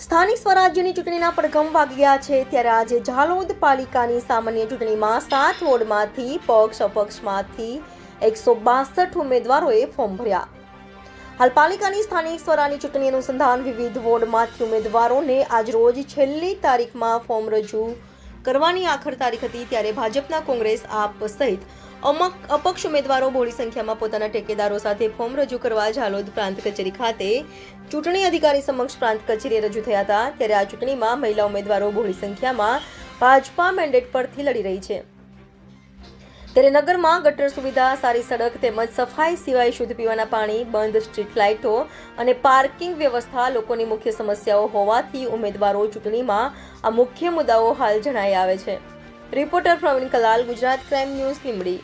સ્થાનિક સ્વરાજ્યની ચૂંટણીના પડઘમ વાગી ગયા છે ત્યારે આજે ઝાલોદ પાલિકાની સામાન્ય ચૂંટણીમાં સાત વોર્ડમાંથી પક્ષ અપક્ષમાંથી એકસો બાસઠ ઉમેદવારોએ ફોર્મ ભર્યા. હાલ પાલિકાની સ્થાનિક સ્વરાજની ચૂંટણી અનુસંધાન વિવિધ વોર્ડમાંથી ઉમેદવારોને આજરોજ છેલ્લી તારીખમાં ફોર્મ રજૂ કરવાની આખર તારીખ હતી ત્યારે ભાજપના કોંગ્રેસ આપ સહિત અમક, અપક્ષ ઉમેદવારો બહોળી સંખ્યામાં પોતાના ટેકેદારો સાથે ફોર્મ રજૂ કરવા ઝાલોદ પ્રાંત કચેરી ખાતે ચૂંટણી અધિકારી સમક્ષ પ્રાંત કચેરીએ રજૂ થયા હતા. ત્યારે આ ચૂંટણીમાં મહિલા ઉમેદવારો બહોળી સંખ્યામાં ભાજપા મેન્ડેટ પરથી લડી રહી છે. ત્યારે નગરમાં ગટર સુવિધા, સારી સડક તેમજ સફાઈ સિવાય શુદ્ધ પીવાના પાણી, બંધ સ્ટ્રીટ લાઇટો અને પાર્કિંગ વ્યવસ્થા લોકોની મુખ્ય સમસ્યાઓ હોવાથી ઉમેદવારો ચૂંટણીમાં આ મુખ્ય મુદ્દાઓ હાલ જણાઈ આવે છે. Reporter Praveen Kalal Gujarat crime news Limbdi.